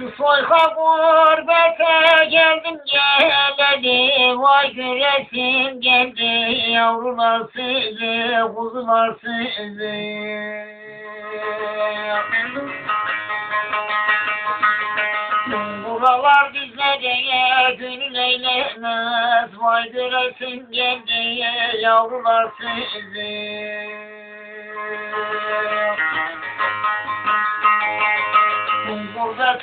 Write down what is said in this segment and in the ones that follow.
Şu soyka gurbete geldim gelelim Vay göresim geldi yavrular sizi kuzular sizi. Buralar bizlere gönül eylemez Vay göresim geldi yavrular sizi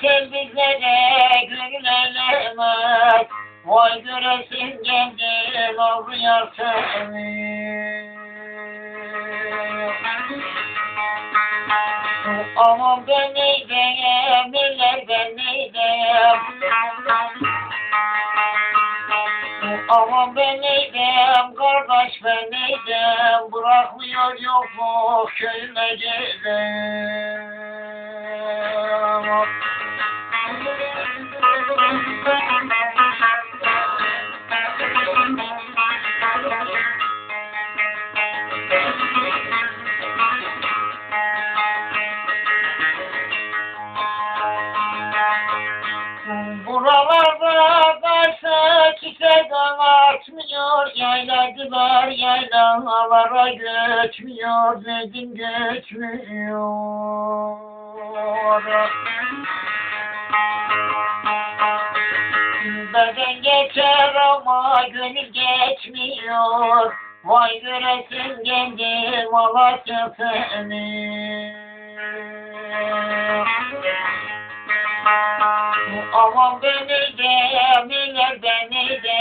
Gönül eylemez Vay göresin geldi yavru yar seni Aman ben neydeyim, eller ben neydeyim Aman ben neydeyim, kardeş ben neydeyim Bırakmıyor yokluk köyüne gideyim Buralarda karşı çiçek açmıyor. Yayladılar yaylalara göçmüyor. Dedim göçmüyor. Beden geçer ama gönül geçmiyor. Vay göresin geldi Malatya seni Aman beni de, miller beni de.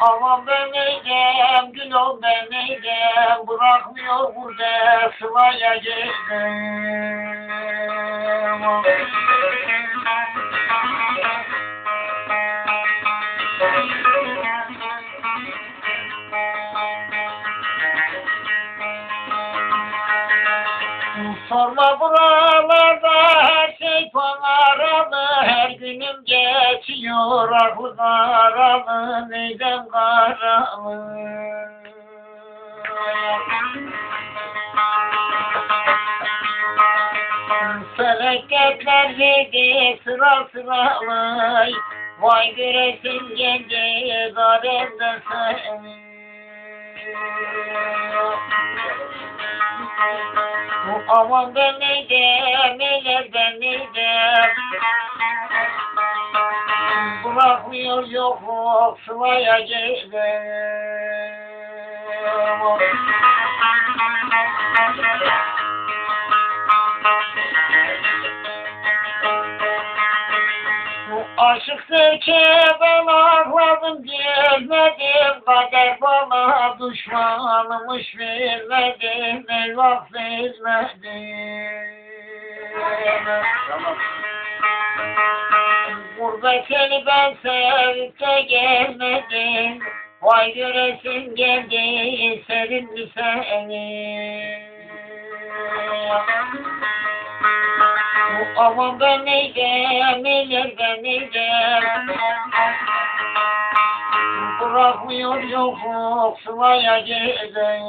Aman beni de, gül ol beni de. Bırakmıyor burada sılaya gidelim Sorma buralarda her şey paralı Her günüm geçiyor aklı karalı Neydem karalı Felaketler verdi sıra sıralı Vay göresin geldi zaremde seni Bu aman ben neydem, eller ben neydem Bırakmıyor yokluk sılaya gidelim Bu aşık zevke ben ağladım gelmedim Kader bana düşmanmış vermedim Eyvah Gurbet eli ben sevip de gelmedim. Vay göresin geldi serin mi seni? Aman ben neydem, eller ben neydem Bırakmıyor yokluk sılaya gidelim